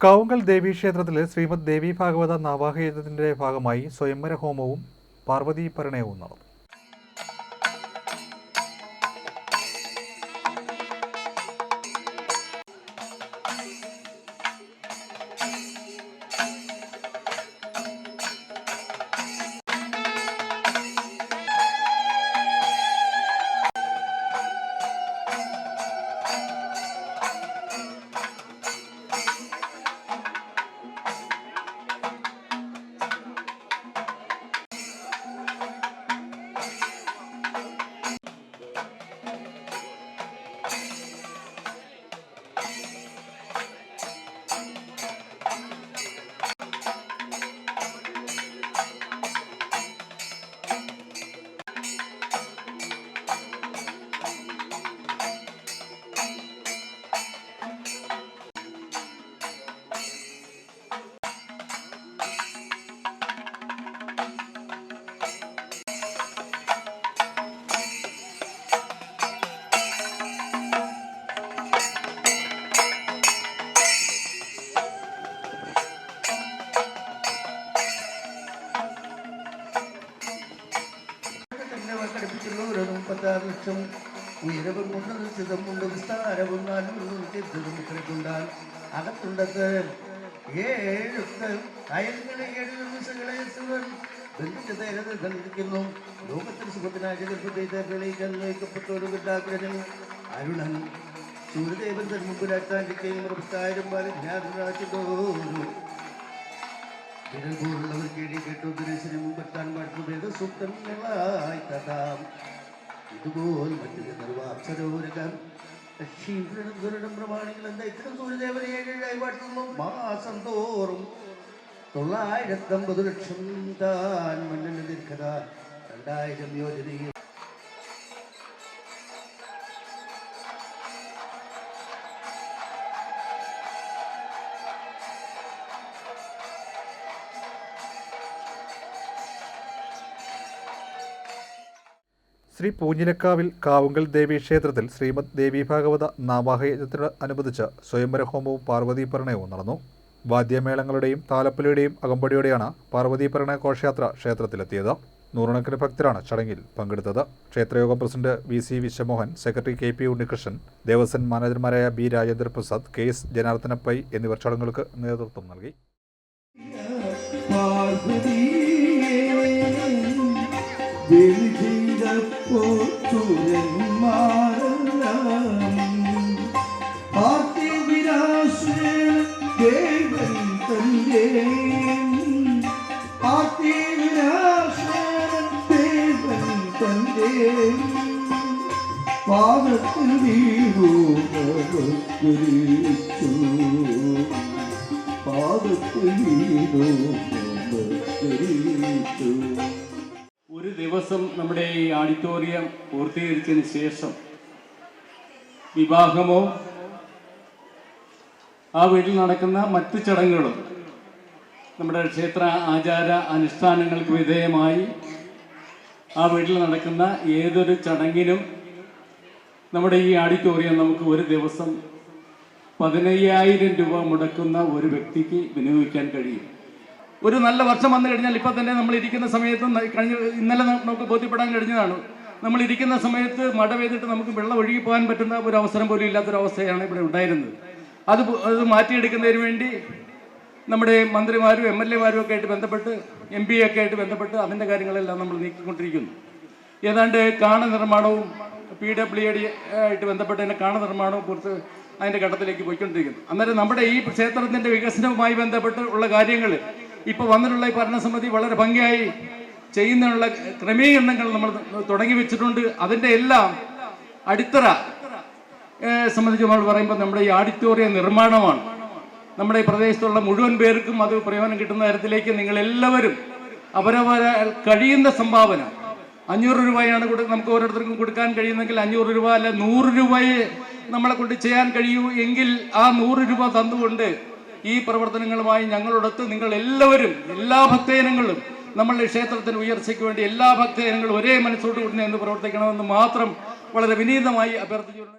കാവുങ്കൽ ദേവീക്ഷേത്രത്തിലെ ശ്രീമദ് ദേവി ഭാഗവത നവാഹയജ്ഞത്തിന്റെ ഭാഗമായി സ്വയംവര ഹോമവും പാർവതീപരണയവും നടന്നു. ഒരു മുപ്പത്താറ് ലക്ഷം ഉയരവും കൊണ്ട് നിശ്ചിതം കൊണ്ട് വിസ്താരവും തീർത്ഥതും കിടക്കുണ്ടാൽ അകത്തുണ്ടത്ത് ഏഴുത്ത് അയൽകളെ ഏഴ് ദിവസങ്ങളെ സുഖം. ബന്ധിച്ച കണ്ടിരിക്കുന്നു. ലോകത്തിൽ സുഖത്തിനായി നയിക്കപ്പെട്ടൊരു അരുണൻ സൂര്യദേവൻ തൻ മുമ്പിലാറ്റാണ്ടിക്കുകയും പ്രസ്ഥായം പോലെ ജ്ഞാതരാക്കിട്ടോരു വിരൽപോലുള്ളവർ കേടി ഇതുപോൽ എന്താ മാസം തോറും തൊള്ളായിരത്തമ്പത് ലക്ഷം താൻ മണ്ണിന് ദീർഘത രണ്ടായിരം യോജനയും ശ്രീ പൂഞ്ഞിലക്കാവിൽ കാവുങ്കൽ ദേവി ക്ഷേത്രത്തിൽ ശ്രീമദ് ദേവി ഭാഗവത നാമാഹയജ്ഞത്തിനോടനുബന്ധിച്ച് സ്വയംവര ഹോമവും പാർവതീ പ്രണയവും നടന്നു. വാദ്യമേളങ്ങളുടെയും താലപ്പലയുടെയും അകമ്പടിയോടെയാണ് പാർവതീ പ്രണയ ഘോഷയാത്ര ക്ഷേത്രത്തിലെത്തിയത്. നൂറുകണക്കിന് ഭക്തരാണ് ചടങ്ങിൽ പങ്കെടുത്തത്. ക്ഷേത്രയോഗം president V C Viswamohan secretary K P Unnikrishnan Devaswom മാനേജർമാരായ B Rajendra Prasad K S Janardhana Pai എന്നിവർ ചടങ്ങുകൾക്ക് നേതൃത്വം നൽകി. ദേവൻ തന്റെ ആർത്തിവിനാശനം ദേവൻ തന്റെ പാദത്തിൽ നമസ്കരിച്ചു പാദത്തിൽ ദിവസം നമ്മുടെ ഈ ഓഡിറ്റോറിയം പൂർത്തീകരിച്ചതിന് ശേഷം വിവാഹമോ ആ വീട്ടിൽ നടക്കുന്ന മറ്റു ചടങ്ങുകളും നമ്മുടെ ക്ഷേത്ര ആചാര അനുഷ്ഠാനങ്ങൾക്ക് വിധേയമായി ആ വീട്ടിൽ നടക്കുന്ന ഏതൊരു ചടങ്ങിനും നമ്മുടെ ഈ ഓഡിറ്റോറിയം നമുക്ക് ഒരു ദിവസം പതിനയ്യായിരം രൂപ മുടക്കുന്ന ഒരു വ്യക്തിക്ക് വിനിയോഗിക്കാൻ കഴിയും. ഒരു നല്ല വർഷം വന്നു കഴിഞ്ഞാൽ ഇപ്പം തന്നെ നമ്മൾ ഇരിക്കുന്ന സമയത്ത് കഴിഞ്ഞ ഇന്നലെ നമുക്ക് ബോധ്യപ്പെടാൻ കഴിഞ്ഞതാണ്. നമ്മൾ ഇരിക്കുന്ന സമയത്ത് മഴ പെയ്തിട്ട് നമുക്ക് വെള്ളം ഒഴുകി പോകാൻ പറ്റുന്ന ഒരു അവസരം പോലും ഇല്ലാത്തൊരവസ്ഥയാണ് ഇവിടെ ഉണ്ടായിരുന്നത്. അത് അത് മാറ്റിയെടുക്കുന്നതിന് വേണ്ടി നമ്മുടെ മന്ത്രിമാരും എം എൽ എമാരും ഒക്കെ ആയിട്ട് ബന്ധപ്പെട്ട് എം പി ഒക്കെ ആയിട്ട് ബന്ധപ്പെട്ട് അതിന്റെ കാര്യങ്ങളെല്ലാം നമ്മൾ നീക്കിക്കൊണ്ടിരിക്കുന്നു. ഏതാണ്ട് കാണ നിർമ്മാണവും പി ഡബ്ല്യു ഡി ആയിട്ട് ബന്ധപ്പെട്ട് അതിന്റെ കാണ നിർമ്മാണവും കുറിച്ച് അതിന്റെ ഘട്ടത്തിലേക്ക് പോയിക്കൊണ്ടിരിക്കുന്നു. അന്നേരം നമ്മുടെ ഈ ക്ഷേത്രത്തിന്റെ വികസനവുമായി ബന്ധപ്പെട്ട് ഉള്ള കാര്യങ്ങൾ ഇപ്പോൾ വന്നിട്ടുള്ള ഈ ഭരണസമിതി വളരെ ഭംഗിയായി ചെയ്യുന്നതിനുള്ള ക്രമീകരണങ്ങൾ നമ്മൾ തുടങ്ങി വെച്ചിട്ടുണ്ട്. അതിന്റെ എല്ലാം അടിത്തറ സംബന്ധിച്ച് നമ്മൾ പറയുമ്പോൾ നമ്മുടെ ഈ ഓഡിറ്റോറിയം നിർമ്മാണമാണ്. നമ്മുടെ ഈ പ്രദേശത്തുള്ള മുഴുവൻ പേർക്കും അത് പ്രയോജനം കിട്ടുന്ന തരത്തിലേക്ക് നിങ്ങൾ എല്ലാവരും അവരവര കഴിയുന്ന സംഭാവന. അഞ്ഞൂറ് രൂപയാണ് നമുക്ക് ഓരോരുത്തർക്കും കൊടുക്കാൻ കഴിയുന്നെങ്കിൽ അഞ്ഞൂറ് രൂപ അല്ല നൂറ് രൂപയെ നമ്മളെ കൊണ്ട് ചെയ്യാൻ കഴിയൂ എങ്കിൽ ആ നൂറ് രൂപ തന്നുകൊണ്ട് ഈ പ്രവർത്തനങ്ങളുമായി ഞങ്ങളോടൊത്ത് നിങ്ങൾ എല്ലാവരും എല്ലാ ഭക്തജനങ്ങളും നമ്മളുടെ ക്ഷേത്രത്തിന് ഉയർച്ചയ്ക്ക് വേണ്ടി എല്ലാ ഭക്തജനങ്ങളും ഒരേ മനസ്സോടുകൂടി നിന്ന് പ്രവർത്തിക്കണമെന്ന് മാത്രം വളരെ വിനീതമായി അഭ്യർത്ഥിച്ചു